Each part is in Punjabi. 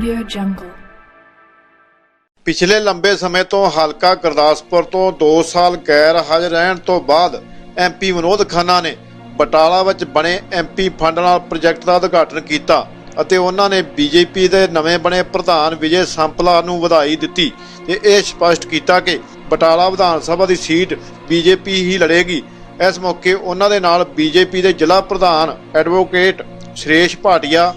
Audio Jungle. ਪਿਛਲੇ ਲੰਬੇ ਸਮੇਂ ਤੋਂ ਹਲਕਾ ਗੁਰਦਾਸਪੁਰ ਤੋਂ 2 ਸਾਲ ਗੈਰ ਹਾਜ਼ਰ ਰਹਿਣ ਤੋਂ ਬਾਅਦ ਐਮਪੀ ਵਿਨੋਦ ਖੰਨਾ ਨੇ ਬਟਾਲਾ ਵਿੱਚ ਬਣੇ ਐਮਪੀ ਫੰਡ ਨਾਲ ਪ੍ਰੋਜੈਕਟ ਦਾ ਉਦਘਾਟਨ ਕੀਤਾ ਅਤੇ ਉਹਨਾਂ ਨੇ ਬੀਜੇਪੀ ਦੇ ਨਵੇਂ ਬਣੇ ਪ੍ਰਧਾਨ ਵਿਜੇ ਸੰਪਲਾ ਨੂੰ ਵਧਾਈ ਦਿੱਤੀ ਤੇ ਇਹ ਸਪਸ਼ਟ ਕੀਤਾ ਕਿ ਬਟਾਲਾ ਵਿਧਾਨ ਸਭਾ ਦੀ ਸੀਟ ਬੀਜੇਪੀ ਹੀ ਲੜੇਗੀ ਇਸ ਮੌਕੇ ਉਹਨਾਂ ਦੇ ਨਾਲ ਬੀਜੇਪੀ ਦੇ ਜ਼ਿਲ੍ਹਾ ਪ੍ਰਧਾਨ ਐਡਵੋਕੇਟ ਸ਼੍ਰੇਸ਼ ਭਾਟੀਆ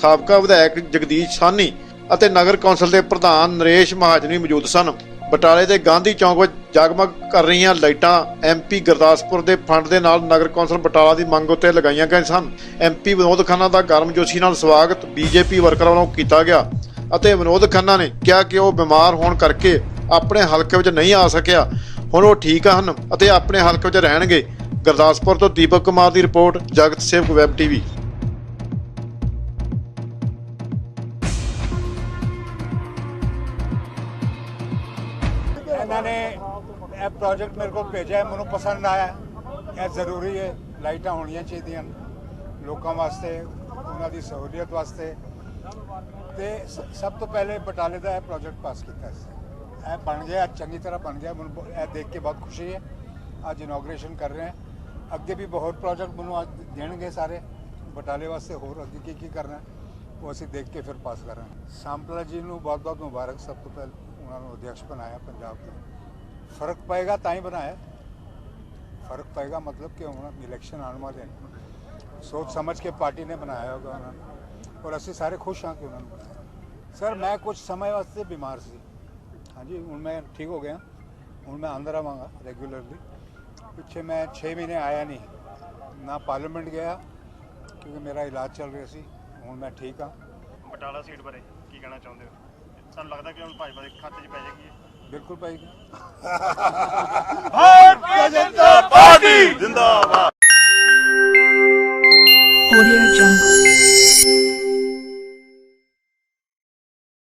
ਸਾਬਕਾ ਵਿਧਾਇਕ ਜਗਦੀਸ਼ ਸਾਨੀ ਅਤੇ ਨਗਰ ਕੌਂਸਲ ਦੇ ਪ੍ਰਧਾਨ ਨਰੇਸ਼ ਮਹਾਜਨੀ ਮੌਜੂਦ ਸਨ। ਬਟਾਲੇ ਦੇ ਗਾਂਧੀ ਚੌਂਕ ਵਿੱਚ ਜਗਮਗ ਕਰ ਰਹੀਆਂ ਲਾਈਟਾਂ ਐਮਪੀ ਗੁਰਦਾਸਪੁਰ ਦੇ ਫੰਡ ਦੇ ਨਾਲ ਨਗਰ ਕੌਂਸਲ ਬਟਾਲਾ ਦੀ ਮੰਗ ਉੱਤੇ ਲਗਾਈਆਂ ਗਈਆਂ ਸਨ। ਐਮਪੀ ਵਿਨੋਦ ਖੰਨਾ ਦਾ ਗਰਮਜੋਸ਼ੀ ਨਾਲ ਸਵਾਗਤ ਬੀਜੇਪੀ ਵਰਕਰਾਂ ਵੱਲੋਂ ਕੀਤਾ ਗਿਆ ਅਤੇ ਵਿਨੋਦ ਖੰਨਾ ਨੇ ਕਿਹਾ ਕਿ ਉਹ ਬਿਮਾਰ ਹੋਣ ਕਰਕੇ ਆਪਣੇ ਹਲਕੇ ਵਿੱਚ ਨਹੀਂ ਆ ਸਕਿਆ। ਹੁਣ ਉਹ ਠੀਕ ਹਨ ਅਤੇ ਆਪਣੇ ਹਲਕੇ ਵਿੱਚ ਰਹਿਣਗੇ। ਗੁਰਦਾਸਪੁਰ ਤੋਂ ਦੀਪਕ ਕੁਮਾਰ ਦੀ ਰਿਪੋਰਟ, ਜਗਤ ਸੇਵਕ ਵੈਬ ਟੀਵੀ। ਇਹਨਾਂ ਨੇ ਇਹ ਪ੍ਰੋਜੈਕਟ ਮੇਰੇ ਕੋਲ ਭੇਜਿਆ ਮੈਨੂੰ ਪਸੰਦ ਆਇਆ ਇਹ ਜ਼ਰੂਰੀ ਹੈ, ਲਾਈਟਾਂ ਹੋਣੀਆਂ ਚਾਹੀਦੀਆਂ ਲੋਕਾਂ ਵਾਸਤੇ, ਉਹਨਾਂ ਦੀ ਸਹੂਲੀਅਤ ਵਾਸਤੇ। ਤੇ ਸ- ਸਭ ਤੋਂ ਪਹਿਲੇ ਬਟਾਲੇ ਦਾ ਇਹ ਪ੍ਰੋਜੈਕਟ ਪਾਸ ਕੀਤਾ ਸੀ। ਇਹ ਬਣ ਗਿਆ, ਚੰਗੀ ਤਰ੍ਹਾਂ ਬਣ ਗਿਆ, ਮੈਨੂੰ ਬ- ਇਹ ਦੇਖ ਕੇ ਬਹੁਤ ਖੁਸ਼ੀ ਹੈ। ਅੱਜ ਇਨੋਗ੍ਰੇਸ਼ਨ ਕਰ ਰਹੇ ਹਾਂ। ਅੱਗੇ ਵੀ ਬਹੁਤ ਪ੍ਰੋਜੈਕਟ ਮੈਨੂੰ ਅੱਜ ਦੇਣਗੇ ਸਾਰੇ। ਬਟਾਲੇ ਵਾਸਤੇ ਹੋਰ ਅੱਗੇ ਕੀ ਕੀ ਕਰਨਾ ਉਹ ਅਸੀਂ ਦੇਖ ਕੇ ਫਿਰ ਪਾਸ ਕਰਾਂਗੇ। ਸਾਂਪਲਾ ਜੀ ਨੂੰ ਬਹੁਤ ਬਹੁਤ ਮੁਬਾਰਕ ਸਭ ਤੋਂ ਪਹਿਲਾਂ। ਉਹਨਾਂ ਨੂੰ ਅਧਿਕਸ਼ ਬਣਾਇਆ ਪੰਜਾਬ ਦਾ ਫ਼ਰਕ ਪਏਗਾ ਤਾਂ ਹੀ ਬਣਾਇਆ ਫ਼ਰਕ ਪਏਗਾ ਮਤਲਬ ਕਿ ਹੁਣ ਇਲੈਕਸ਼ਨ ਆਉਣ ਵਾਲੇ ਨੇ ਸੋਚ ਸਮਝ ਕੇ ਪਾਰਟੀ ਨੇ ਬਣਾਇਆ ਹੋਗਾ ਉਹਨਾਂ ਨੂੰ ਔਰ ਅਸੀਂ ਸਾਰੇ ਖੁਸ਼ ਹਾਂ ਕਿ ਉਹਨਾਂ ਨੂੰ ਬਣਾਇਆ ਸਰ ਮੈਂ ਕੁਝ ਸਮੇਂ ਵਾਸਤੇ ਬਿਮਾਰ ਸੀ ਹਾਂਜੀ ਹੁਣ ਮੈਂ ਠੀਕ ਹੋ ਗਿਆ ਹੁਣ ਮੈਂ ਅੰਦਰ ਆਵਾਂਗਾ ਰੈਗੂਲਰਲੀ ਪਿੱਛੇ ਮੈਂ 6 ਮਹੀਨੇ ਆਇਆ ਨਹੀਂ ਨਾ ਪਾਰਲੀਮੈਂਟ ਗਿਆ ਕਿਉਂਕਿ ਮੇਰਾ ਇਲਾਜ ਚੱਲ ਰਿਹਾ ਸੀ ਹੁਣ ਮੈਂ ਠੀਕ ਹਾਂ ਬਟਾਲਾ ਸੀਟ ਬਾਰੇ ਕੀ ਸਾਨੂੰ ਲੱਗਦਾ ਕਿ ਹੁਣ ਭਾਜਪਾ ਦੇ ਖਾਤੇ 'ਚ ਪੈ ਜਾਏਗੀ ਬਿਲਕੁਲ ਭਾਈ। ਭਾਰਤੀ ਜਨਤਾ ਪਾਰਟੀ ਜਿੰਦਾਬਾਦ। Audio Jungle.